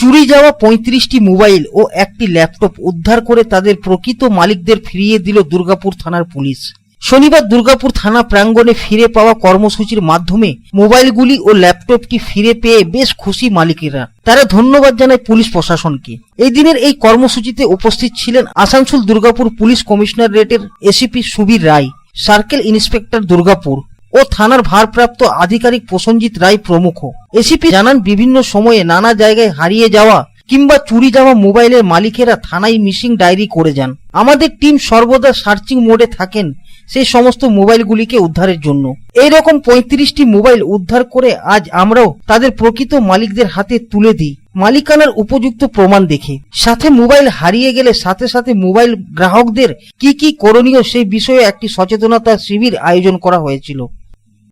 চুরি যাওয়া পঁয়ত্রিশটি মোবাইল ও একটি ল্যাপটপ উদ্ধার করে তাদের প্রকৃত মালিকদের ফিরিয়ে দিল দুর্গাপুর থানার পুলিশ। শনিবার দুর্গাপুর থানা প্রাঙ্গণে ফিরে পাওয়া কর্মসূচির মাধ্যমে মোবাইলগুলি ও ল্যাপটপটি ফিরে পেয়ে বেশ খুশি মালিকেরা। তারা ধন্যবাদ জানায় পুলিশ প্রশাসনকে। এই দিনের এই কর্মসূচিতে উপস্থিত ছিলেন Asansol Durgapur police কমিশনারেটের ACP Subir Roy, circle inspector Durgapur ও থানার ভারপ্রাপ্ত আধিকারিক প্রসঞ্জিৎ রায় প্রমুখ। এসিপি জানান, বিভিন্ন সময়ে নানা জায়গায় হারিয়ে যাওয়া কিংবা চুরি যাওয়া মোবাইলের মালিকেরা থানায় মিসিং ডায়েরি করে যান। আমাদের টিম সর্বদা সার্চিং মোডে থাকেন সেই সমস্ত মোবাইলগুলিকে উদ্ধারের জন্য। এই রকম পঁয়ত্রিশটি মোবাইল উদ্ধার করে আজ আমরাও তাদের প্রকৃত মালিকদের হাতে তুলে দিই। মালিকানার উপযুক্ত প্রমাণ দেখে। সাথে মোবাইল হারিয়ে গেলে সাথে সাথে মোবাইল গ্রাহকদের কি কি করণীয় সেই বিষয়ে একটি সচেতনতা শিবির আয়োজন করা হয়েছিল।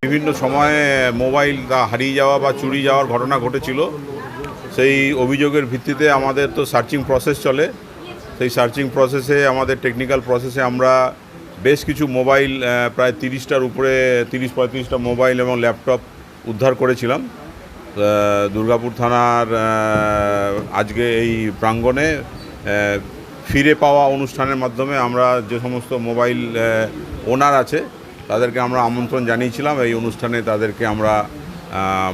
বিভিন্ন সময়ে মোবাইল হারিয়ে যাওয়া বা চুরি যাওয়ার ঘটনা ঘটেছিল, সেই অভিযোগের ভিত্তিতে আমাদের তো সার্চিং প্রসেস চলে। সেই সার্চিং প্রসেসে আমাদের টেকনিক্যাল প্রসেসে আমরা বেশ কিছু মোবাইল প্রায় তিরিশটার উপরে, তিরিশ পঁয়ত্রিশটা মোবাইল এবং ল্যাপটপ উদ্ধার করেছিলাম। দুর্গাপুর থানার আজকে এই প্রাঙ্গণে ফিরে পাওয়া অনুষ্ঠানের মাধ্যমে আমরা যে সমস্ত মোবাইল ওনার আছে তাদেরকে আমরা আমন্ত্রণ জানিয়েছিলাম। এই অনুষ্ঠানে তাদেরকে আমরা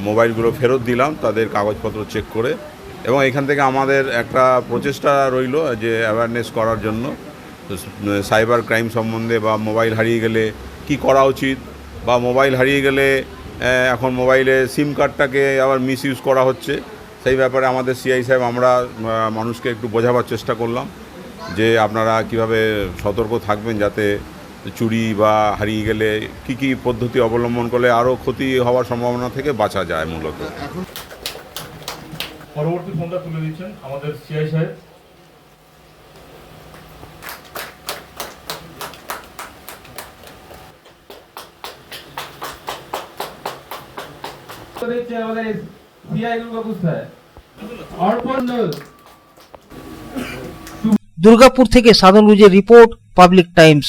মোবাইলগুলো ফেরত দিলাম, তাদের কাগজপত্র চেক করে। এবং এখান থেকে আমাদের একটা প্রচেষ্টা রইল যে অ্যাওয়ারনেস করার জন্য। সাইবার ক্রাইম সম্বন্ধে বা মোবাইল হারিয়ে গেলে কি করা উচিত? বা মোবাইল হারিয়ে গেলে এখন মোবাইলে সিম কার্ডটাকে আবার মিস ইউজ করা হচ্ছে। সেই ব্যাপারে আমাদের সিআই সাহেব আমরা মানুষকে একটু বোঝাবার চেষ্টা করলাম যে আপনারা কীভাবে সতর্ক থাকবেন যাতে চুরি বা হারিয়ে গেলে কি কি পদ্ধতি অবলম্বন করলে আরও ক্ষতি হওয়ার সম্ভাবনা থেকে বাঁচা যায় মূলত? পরবর্তী ফোনটা তুলে দিচ্ছেন আমাদের সিআই সাহেব। দিচ্ছে আমাদের সিআই দুর্গাপুর স্যার অর্পণ দুর্গাপুর থেকে সাধন রুজের রিপোর্ট পাবলিক টাইমস।